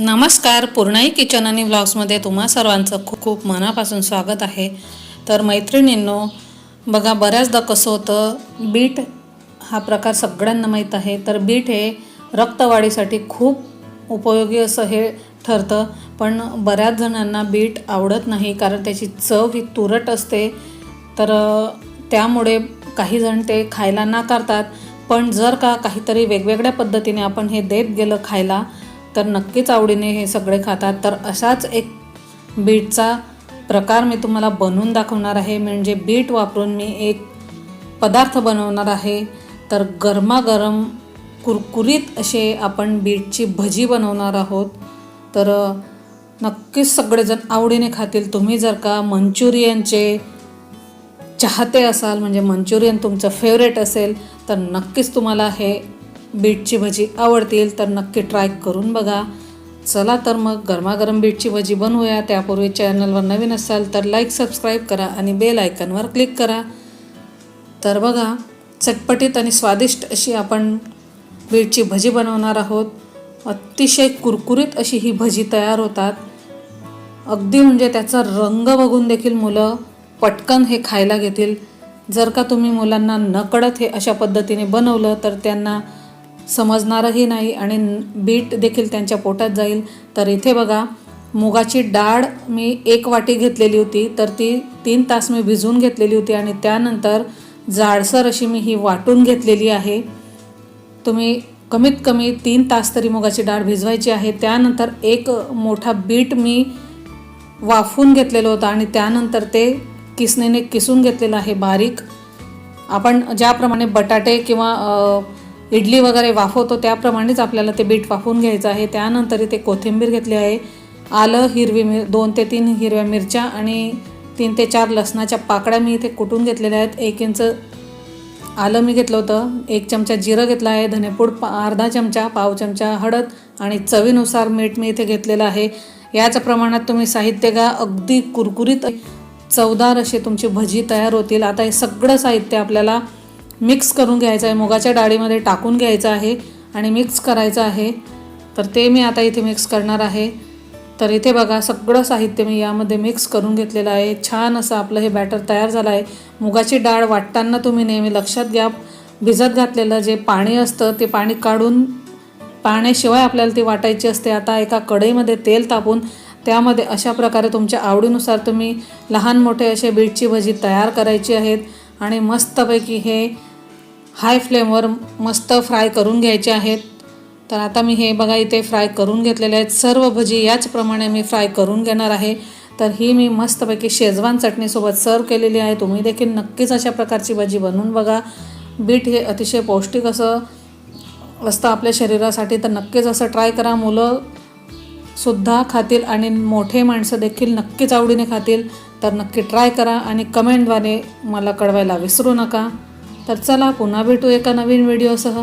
नमस्कार पूर्णाई किचन आणि ब्लॉग्समध्ये तुम्हा सर्वांचं खूप खूप मनापासून स्वागत आहे. तर मैत्रिणींनो बघा बऱ्याचदा कसं होतं बीट हा प्रकार सगळ्यांना माहीत आहे. तर बीट हे रक्तवाढीसाठी खूप उपयोगी असं हे ठरतं. पण बऱ्याच जणांना बीट आवडत नाही कारण त्याची चव ही तुरट असते. तर त्यामुळे काही जण ते खायला नाकारतात. पण जर का काहीतरी वेगवेगळ्या पद्धतीने आपण हे देत गेलं खायला तर नक्कीच आवडीने हे सगळे खातात. तर असाच एक बीटचा प्रकार मी तुम्हाला बनवून दाखवणार आहे. म्हणजे बीट वापरून मी एक पदार्थ बनवणार आहे. तर गरमागरम कुरकुरीत असे आपण बीटची भजी बनवणार आहोत. तर नक्कीच सगळेजण आवडीने खातील. तुम्ही जर का मंचुरियनचे चाहते असाल म्हणजे मंचुरियन तुमचं फेवरेट असेल तर नक्कीच तुम्हाला हे बीटची भजी आवडतील तर नक्की ट्राय करून बघा. चला तर मग गरमागरम बीटची भजी बनवूया. त्यापूर्वी चॅनलवर नवीन असाल तर लाईक सबस्क्राईब करा आणि बेल आयकनवर क्लिक करा. तर बघा चटपटीत आणि स्वादिष्ट अशी आपण बीटची भजी बनवणार आहोत. अतिशय कुरकुरीत अशी ही भजी तयार होतात. अगदी म्हणजे त्याचा रंग बघून देखील मुलं पटकन हे खायला घेतील. जर का तुम्ही मुलांना नकळत हे अशा पद्धतीने बनवलं तर त्यांना समजणारही नाही आणि बीट देखील त्यांच्या पोटात जाईल. तर इथे बघा मुगाची डाळ मी एक वाटी घेतलेली होती तर ती तीन तास मी भिजवून घेतलेली होती आणि त्यानंतर जाडसर अशी मी ही वाटून घेतलेली आहे. तुम्ही कमीत कमी तीन तास तरी मुगाची डाळ भिजवायची आहे. त्यानंतर एक मोठा बीट मी वाफून घेतलेलं होतं आणि त्यानंतर ते किसणीने किसून घेतलेलं आहे बारीक. आपण ज्याप्रमाणे बटाटे किंवा इडली वगैरे वाफवतो त्याप्रमाणेच आपल्याला ते बीट वाफवून घ्यायचं आहे. त्यानंतर इथे कोथिंबीर घेतली आहे. आलं हिरवी मिर दोन ते तीन हिरव्या मिरच्या आणि तीन ते चार लसणाच्या पाकळ्या मी इथे कुटून घेतलेल्या आहेत. एक इंच आलं मी घेतलं होतं. एक चमचा जिरं घेतलं आहे. धनेपूड पा अर्धा चमचा पाव चमचा हळद आणि चवीनुसार मीठ मी इथे घेतलेलं आहे. याच प्रमाणात तुम्ही साहित्य घ्या. अगदी कुरकुरीत चवदार अशी तुमची भजी तयार होतील. आता हे सगळं साहित्य आपल्याला मिक्स करून घ्यायचं आहे. मुगाच्या डाळीमध्ये टाकून घ्यायचं आहे आणि मिक्स करायचं आहे. तर ते मी आता इथे मिक्स करणार आहे. तर इथे बघा सगळं साहित्य मी यामध्ये मिक्स करून घेतलेलं आहे. छान असं आपलं हे बॅटर तयार झालं आहे. मुगाची डाळ वाटताना तुम्ही नेहमी लक्षात घ्या. भिजत घातलेलं जे पाणी असतं ते पाणी काढून पाण्याशिवाय आपल्याला ती वाटायची असते. आता एका कढईमध्ये तेल तापून त्यामध्ये अशा प्रकारे तुमच्या आवडीनुसार तुम्ही लहान मोठे असे बीटची भजी तयार करायची आहेत. आणि मस्तपैकी हे हाय फ्लेमवर मस्त फ्राय करून घ्यायचे आहेत. तर आता मी हे बघा इथे फ्राय करून घेतलेले आहेत. सर्व भजी याचप्रमाणे मी फ्राय करून घेणार आहे. तर ही मी मस्तपैकी शेजवान चटणीसोबत सर्व केलेली आहे. तुम्ही देखील नक्कीच अशा प्रकारची भजी बनवून बघा. बीट हे अतिशय पौष्टिक असं असतं आपल्या शरीरासाठी. तर नक्कीच असं ट्राय करा. मुलं सुद्धा खातील आणि मोठे माणसं देखील नक्कीच आवडीने खातील. तर नक्की ट्राय करा आणि कमेंटद्वारे मला कळवायला विसरू नका. तर चला पुन्हा भेटू एका नवीन व्हिडिओसह.